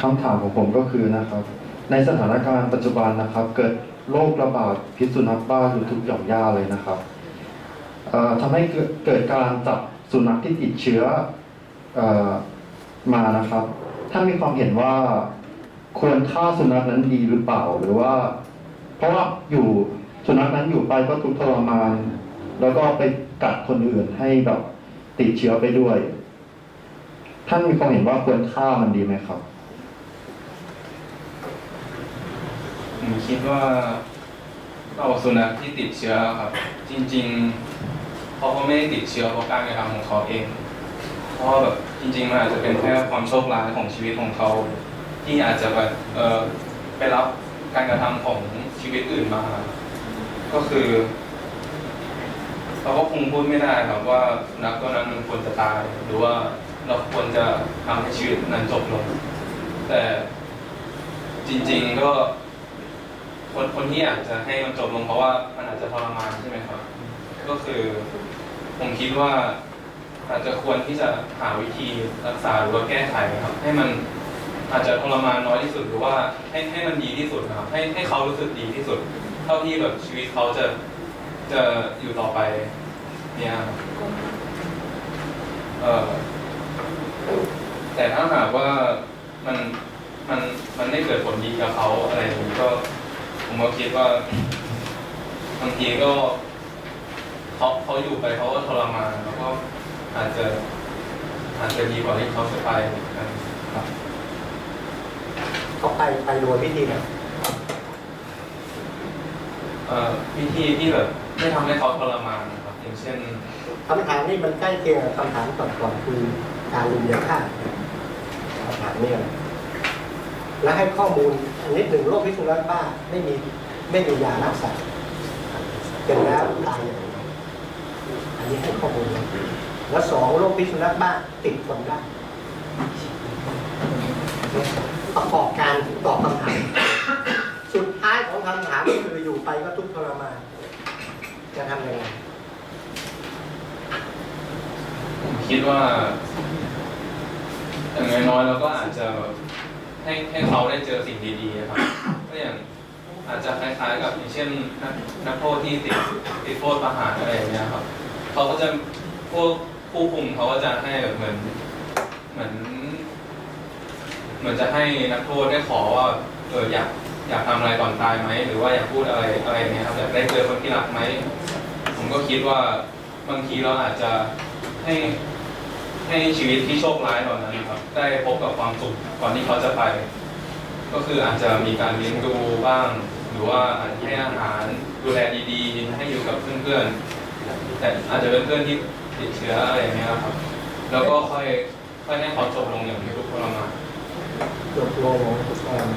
คำถามของผมก็คือนะครับ ในสถานการณ์ปัจจุบันนะครับ เกิดโรคระบาดพิษสุนัขบ้าอยู่ทุกหย่อมย่าเลยนะครับทำให้เกิดการจับสุนัขที่ติดเชื้ออมานะครับท่านมีความเห็นว่าควรฆ่าสุนัขนั้นดีหรือเปล่าหรือว่า เพราะว่าอยู่สุนัขนั้นอยู่ไปก็ทุกทรมาน แล้วก็ไปกัดคนอื่นให้แบบติดเชื้อไปด้วย ท่านมีความเห็นว่าควรฆ่ามันดีไหมครับ ผมคิดว่าเราสุนัขที่ติดเชื้อครับ จริงๆเขาก็ไม่ได้ติดเชื้อเพราะการกระทำของเขาเอง เพราะแบบจริงๆมันอาจจะเป็นแค่ความโชคร้ายของชีวิตของเขาที่อาจจะแบบเออไปรับการกระทำของชีวิตอื่นมา ก็คือเราก็คงพูดไม่ได้ครับว่าสุนัขตัวนั้นมันควรจะตาย หรือว่าเราควรจะทำให้ชีวิตนั้นจบลง แต่จริง ๆก็ คนคนที่อยากจะให้มันจบลงเพราะว่ามันอาจจะทรมานใช่ไหมครับ ก็คือผมคิดว่าอาจจะควรที่จะหาวิธีรักษาหรือว่าแก้ไขนะครับ ให้มันอาจจะทรมานน้อยที่สุดหรือว่าให้ให้มันดีที่สุดนะครับให้ให้เขารู้สึกดีที่สุด เท่าที่แบบชีวิตเขาจะจะอยู่ต่อไปเนี่ยเออแต่ถ้าหากว่ามันมันมันไม่เกิดผลดีกับเขาอะไรอย่างนี้ก็ ผมก็คิดว่าบางทีก็เขาเขาอยู่ไปเขาก็ทรมานแล้วก็อาจจะอาจจะดีกว่าที่เขาจะไปนะครับเขาไปไปโดยพิธีแบบเอ่อวิธีที่แบบไม่ทำให้เขาทรมานนะครับอย่างเช่นคำถามนี้มันใกล้เคียงกับคำถามก่อนก่อนๆคือการลุมยาฆ่าคำถามนี้นะแล้วให้ข้อมูล อันนิดหนึ่งโรคพิษสุนัขบ้าไม่มีไม่มียารักษาเป็นแล้วตายอย่างเดียวอันนี้ให้ข้อมูลแล้วสองโรคพิษสุนัขบ้าติดคนได้ประกอบการตอบคำถาม สุดท้ายของคำถามก็คืออยู่ไปก็ทุกข์ทรมานจะทำยังไงคิดว่าอย่างน้อยๆเราก็อาจจะ ให้ให้เขาได้เจอสิ่งดีๆนะครับก็อย่างอาจจะคล้ายๆกับอย่างเช่นนักนักโทษที่ติดติดโทษประหารอะไรอย่างเงี้ยครับเขาก็จะพวกผู้คุมเขาก็จะให้แบบเหมือนเหมือน เหมือนจะให้นักโทษได้ขอว่าเอออยากอยากทำอะไรก่อนตายไหมหรือว่าอยากพูดอะไรอะไรอย่างเงี้ยครับอยากได้เจอคนที่รักไหมผมก็คิดว่าบางทีเราอาจจะให้ ให้ชีวิตที่โชคร้ายเหล่านั้นครับได้พบกับความสุขก่อนที่เขาจะไป ก็คืออาจจะมีการเลี้ยงดูบ้าง หรือว่าอาจจะให้อาหารดูแลดีๆ ให้อยู่กับเพื่อนๆ แต่อาจจะเป็นเพื่อนที่ติดเชื้ออะไรอย่างเงี้ยครับ แล้วก็ค่อยค่อยให้เขาจบลงอย่างที่ทุกคนมาจบลงเอ่อ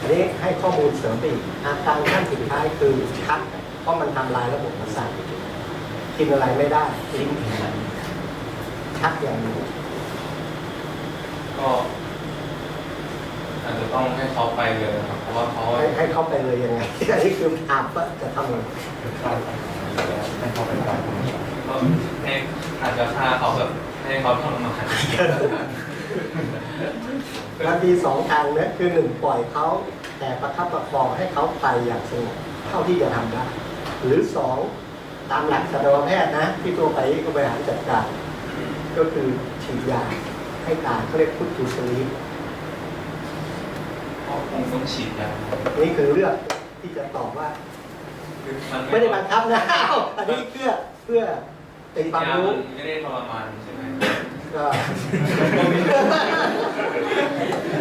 อันนี้ให้ข้อมูลเสริมไปอีกอาการขั้นสุดท้ายคือชักเพราะมันทำลายระบบประสาทกินอะไรไม่ได้ลิ้น ชักอย่างนี้ก็อาจจะต้องให้เขาไปเลยนะครับ เพราะว่าเขาให้ให้เข้าไปเลยยังไง อันนี้คือถามว่าจะทำยังไงให้เขาไปก่อนก็ให้อาจจะฆ่าเขาแบบให้เขาทรมานมันมีสองทางเนี่ยคือหนึ่งปล่อยเขาแต่ประคับประคองให้เขาไปอย่างสงบเท่าที่จะทำได้หรือสองตามหลักสัตวแพทย์นะ ที่ตัวไปก็บริหารจัดการ ก็คือฉีดยาให้ตายเขาเรียกพุทธุสลีปเขาคงต้องฉีดยานี่คือเรื่องที่จะตอบว่า คือมันไม่ได้บังคับนะอ้าวอันนี้เพื่อเพื่อเป็นความยารู้มันไม่ได้ทรมานใช่ไหมก็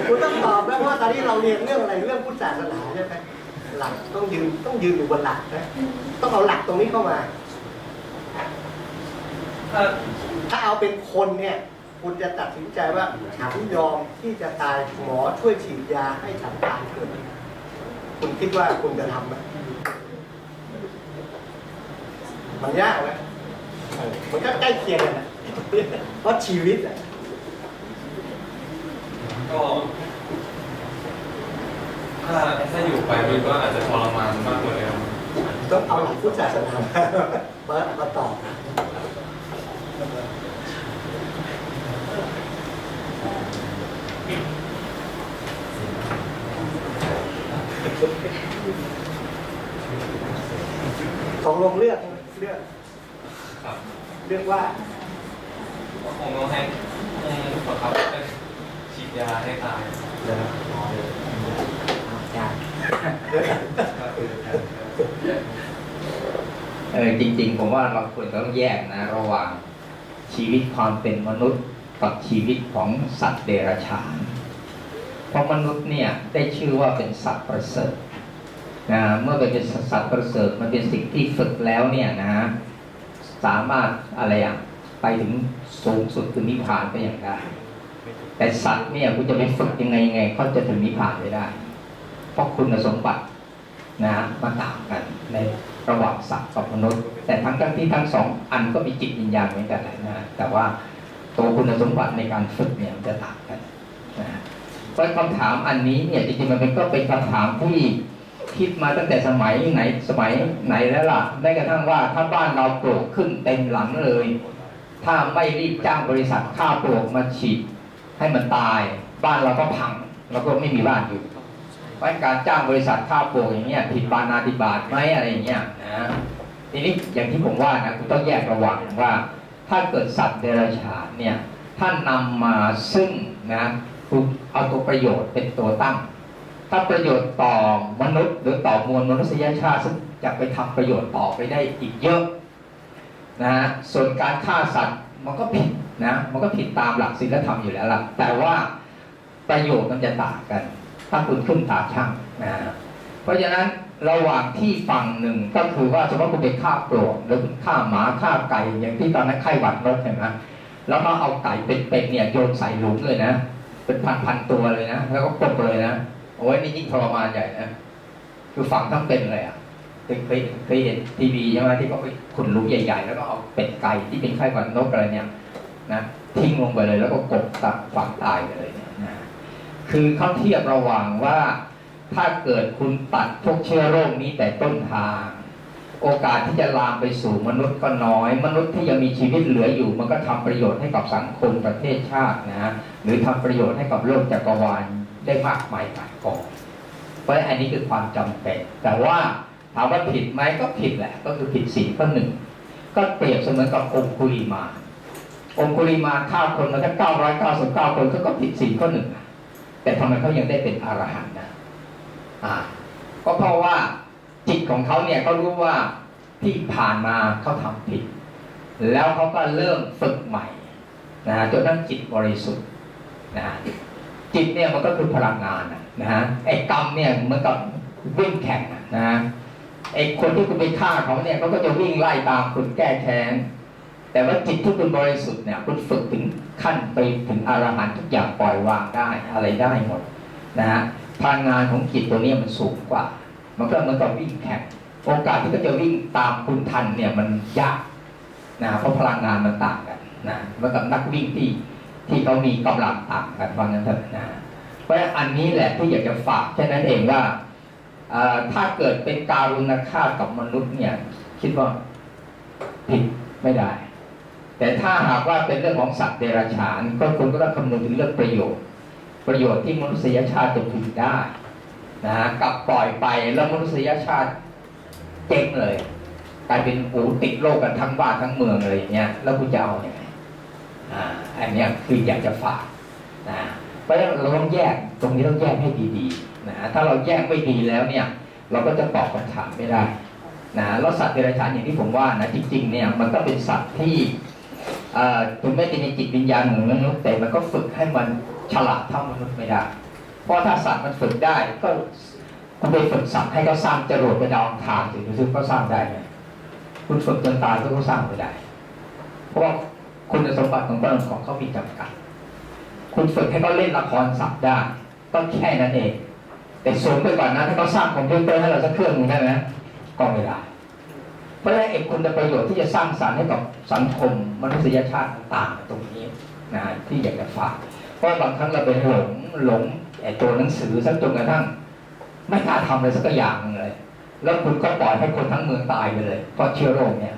คุณต้องตอบแล้วเพราะว่าตอนนี้เราเรียนเรื่องอะไรเรื่องพุทธศาสนาใช่ไหมหลักต้องยืนต้องยืนอยู่บนหลักนะต้องเอาหลักตรงนี้เข้ามาถ้า ถ้าเอาเป็นคนเนี่ยคุณจะตัดสินใจว่าฉันยอมที่จะตายหมอช่วยฉีดยาให้ฉันตายเกิดคุณคิดว่าคุณจะทำไหมมันยากไหมเออมันก็ใกล้เคียงกันนะเพราะชีวิตอะก็ถ้าถ้าอยู่ไปมันก็อาจจะทรมานมากกว่าเดิมต้องเอาหลักพุทธศาสนามามาตอบ ของลงเลือกเลือกครับเลือกว่าก็คงต้องให้คงบังคับให้ฉีดยาให้ตายเดี๋ยวนะอ๋อเดี๋ยวอาจารย์เดี๋ยวเออจริง ๆ ผมว่าเราควรต้องแยกนะ ระหว่างชีวิตความเป็นมนุษย์กับชีวิตของสัตว์เดรัจฉาน เพราะมนุษย์เนี่ยได้ชื่อว่าเป็นสัตว์ประเสริฐ นะเมื่อเป็นสัตว์ประเสริฐมันเป็นสิ่งที่ฝึกแล้วเนี่ยนะสามารถอะไรอะไปถึงสูงสุดคือนิพพานไปอย่างได้ แต่สัตว์เนี่ยคุณจะไปฝึกยังไงยังไงเขาจะถึงนิพพานไม่ได้ เพราะคุณสมบัตินะมันต่างกันในระหว่างสัตว์กับมนุษย์ แต่ทั้งทั้งที่ทั้งสองอันก็มีจิตวิญญาณเหมือนกันนะแต่ว่าตัวคุณสมบัติในการฝึกเนี่ยมันจะต่างกันนะเพราะคำถามอันนี้เนี่ยจริงๆมันเป็นก็เป็นคำถามที่ คิดมาตั้งแต่สมัยไหนสมัยไหนแล้วล่ะ ได้กระทั่งว่าถ้าบ้านเราปลูกขึ้นเต็มหลังเลย ถ้าไม่รีบจ้างบริษัทค่าปลูกมาฉีดให้มันตาย บ้านเราก็พังเราก็ไม่มีบ้านอยู่เพราะการจ้างบริษัทค่าปลูกอย่างเงี้ยผิดบานาติบาตไหมอะไรอย่างเงี้ยนะทีนี้อย่างที่ผมว่านะคุณต้องแยกระหว่างว่า ถ้าเกิดสัตว์เดรัจฉานเนี่ยท่านนำมาซึ่งนะคุณเอาตัวประโยชน์เป็นตัวตั้ง ถ้าประโยชน์ต่อมนุษย์ หรือต่อมวลมนุษยชาติซึ่งจะไปทำประโยชน์ต่อไปได้อีกเยอะนะฮะส่วนการฆ่าสัตว์มันก็ผิดนะมันก็ผิดตามหลักศีลธรรมอยู่แล้วล่ะแต่ว่าประโยชน์มันจะต่างกัน ถ้าคุณขึ้นตาช่างนะเพราะฉะนั้นระหว่างที่ฝั่งหนึ่งก็คือว่าสมมติคุณไปฆ่าโปรดหรือคุณฆ่าหมาฆ่าไก่อย่างที่ตอนนั้นไข้หวัดนกเห็นไหมแล้วก็เอาไก่เป็นๆเนี่ยโยนใส่หลุมเลยนะ เป็นพันๆตัวเลยนะ แล้วก็กบเลยนะ โอ้ยนี่ยิ่งทรมานใหญ่นะคือฝังทั้งเป็นเลยอะเคยเคยเห็นทีวีใช่ไหมที่เขาไปขุดหลุมใหญ่ ๆ แล้วก็เอาเป็ดไก่ที่เป็นไข้หวัดนกอะไรเนี่ยนะทิ้งลงไปเลยแล้วก็กบตัดฝังตายไปเลยเนี่ยนะคือเขาเทียบระหว่างว่าถ้าเกิดคุณตัดพวกเชื้อโรคนี้แต่ต้นทาง โอกาสที่จะลามไปสู่มนุษย์ก็น้อย มนุษย์ที่ยังมีชีวิตเหลืออยู่ มันก็ทำประโยชน์ให้กับสังคมประเทศชาตินะหรือทำประโยชน์ให้กับโลกจักรวาล ได้มากมายหลายกองเพราะฉะนั้นอันนี้คือความจำเป็น แต่ว่าถามว่าผิดไหมก็ผิดแหละ ก็คือผิดสิ่ข้อหนึ่ง ก็เปรียบเสมือนกับองคุลีมา องคุลีมานฆ่าคนมาทั้ง999คนก็ก็ผิดสิ่ข้อหนึ่ง แต่ทำไมเขายังได้เป็นอรหันต์นะอ่า ก็เพราะว่าจิตของเขาเนี่ยเขารู้ว่าที่ผ่านมาเขาทำผิด แล้วเขาก็เริ่มฝึกใหม่นะจนทั้งจิตบริสุทธิ์นะ จิตเนี่ยมันก็คือพลังงานนะฮะไอ้กรรมเนี่ยเหมือนกับวิ่งแข่งนะฮะไอ้คนที่คุณไปฆ่าเขาเนี่ยเขาก็จะวิ่งไล่ตามคุณแก้แค้นแต่ว่าจิตที่คุณบริสุทธิ์เนี่ยคุณฝึกถึงขั้นไปถึงอรหันต์ทุกอย่างปล่อยวางได้อะไรได้หมดนะฮะพลังงานของจิตตัวเนี้มันสูงกว่า มันก็เหมือนกับวิ่งแข่งโอกาสที่เขาจะวิ่งตามคุณทันเนี่ยมันยากนะเพราะพลังงานมันต่างกันนะเหมือนกับนักวิ่งที่ ที่เขามีกำลังต่างกันว่างั้นเถอะนะเพราะอันนี้แหละที่อยากจะฝากแค่นั้นเองว่าถ้าเกิดเป็นการุณฆาตกับมนุษย์เนี่ย คิดว่าผิดไม่ได้ แต่ถ้าหากว่าเป็นเรื่องของสัตว์เดรัจฉานก็คุณก็ต้องคำนึงถึงเรื่องประโยชน์ ประโยชน์ที่มนุษยชาติจะพึงได้นะฮะกลับปล่อยไปแล้วมนุษยชาติเจ๊งเลยกลายเป็นหูติดโลกกันทั้งบ้านทั้งเมืองเลยอย่างเงี้ยแล้วคุณจะเอาอยัางไง อันนี้คืออยากจะฝากนะเพราะฉะนั้นเราต้องแยกตรงนี้ต้องแยกให้ดีๆนะถ้าเราแยกไม่ดีแล้วเนี่ย เราก็จะตอบคำถามไม่ได้นะแล้วสัตว์เดรัจฉานอย่างที่ผมว่านะจริงๆเนี่ยมันก็เป็นสัตว์ที่อ่อถึงแม้จะมีจิตวิญญาณเหมือนมนุษย์แต่มันก็ฝึกให้มันฉลาดเท่ามนุษย์ไม่ได้ เพราะถ้าสัตว์มันฝึกได้ก็คุณไปฝึกสัตว์ให้เขาสร้างจรวดไปดาวอังคารสิดูซิเขาสร้างได้ไหมคุณฝึกจนตายก็สร้างไม่ได้ เพราะ คุณสมบัติของมันของเขามีจำกัด คุณฝึกให้เขาเล่นละครสัตว์ได้ก็แค่นั้นเอง แต่สูงไปกว่านั้นถ้าเขาสร้างคอมพิวเตอร์ให้เราสักเครื่องหนึงได้ไหมก็ไม่ได้เพราะฉะนั้นเอกคุณประโยชน์ที่จะสร้างสรรค์ให้กับสังคมมนุษยชาติต่างๆตรงนี้นะที่อยากจะฝากเพราะบางครั้งเราไปหลงหลงไอ้ตัวหนังสือสักจนกระทั่ง ไม่กล้าทำอะไรสักอย่างหนึ่งเลย แล้วคุณก็ปล่อยให้คนทั้งเมืองตายไปเลยเพราะเชื้อโรคเนี่ย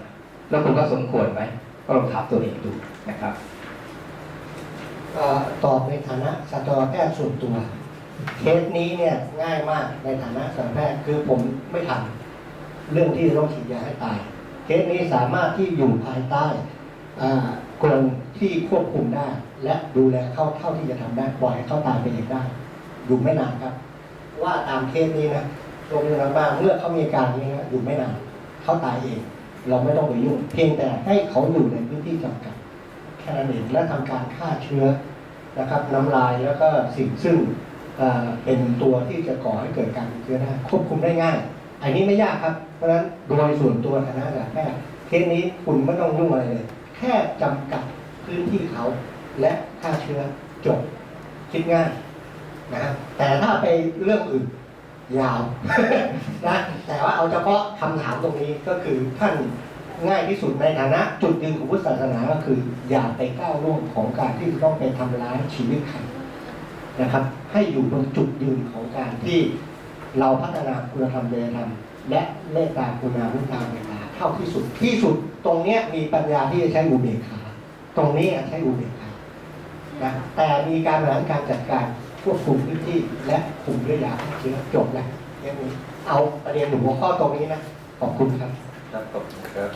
แล้วคุณก็สมควรไหม ก็ลองถามตัวเองดูนะครับอตอบในฐานะสัตวแพทย์ส่วนตัวเคสนี้เนี่ยง่ายมากในฐานะสัตวแพทย์คือผมไม่ทำเรื่องที่จะต้องฉีดยาให้ตาย เคสนี้สามารถที่อยู่ภายใต้กรงที่ควบคุมได้ และดูแลเข้าเท่าที่จะทำได้ปล่อยให้เขาตายไปเองได้อยู่ไม่นานครับ ว่าตามเคสนี้นะโรงพยาบาลเมื่อเขามีอาการนี้นะอยู่ไม่นานเขาตายเอง เราไม่ต้องไปยุ่ง เพียงแต่ให้เขาอยู่ในพื้นที่จำกัดแค่นั้นเองและทำการฆ่าเชื้อนะครับน้ำลายแล้วก็สิ่งซึ่งเอ่อเป็นตัวที่จะก่อให้เกิดการติดเชื้อได้ควบคุมได้ง่าย อันนี้ไม่ยากครับ เพราะฉะนั้นโดยส่วนตัวคณะการแพทย์เคสนี้คุณไม่ต้องยุ่งอะไรเลย แค่จำกัดพื้นที่เขาและฆ่าเชื้อจบคิดง่ายนะครับแต่ถ้าไปเรื่องอื่น ยาว นะแต่ว่าเอาเฉพาะคำถามตรงนี้ก็คือท่านง่ายที่สุดในฐานะ จุดยืนของพุทธศาสนาก็คือ อย่าไปก้าวล่วงของการที่ต้องไปทำร้ายชีวิตใครนะครับ ให้อยู่บนจุดยืนของการที่เราพัฒนาคุณธรรมจริยธรรมและเมตตากุณามุทาเวลาเท่าที่สุดที่สุดตรงเนี้ยมีปัญญาที่จะใช้อุเบกขาตรงนี้ใช้อุเบกขานะแต่มีการบริหารการจัดการ ควบคุมพื้นที่และคุมด้วยยาฆ่าเชื้อจบแล้วเรื่องนี้เอาประเด็นหัวข้อตรงนี้นะขอบคุณครับครับขอบคุณครับ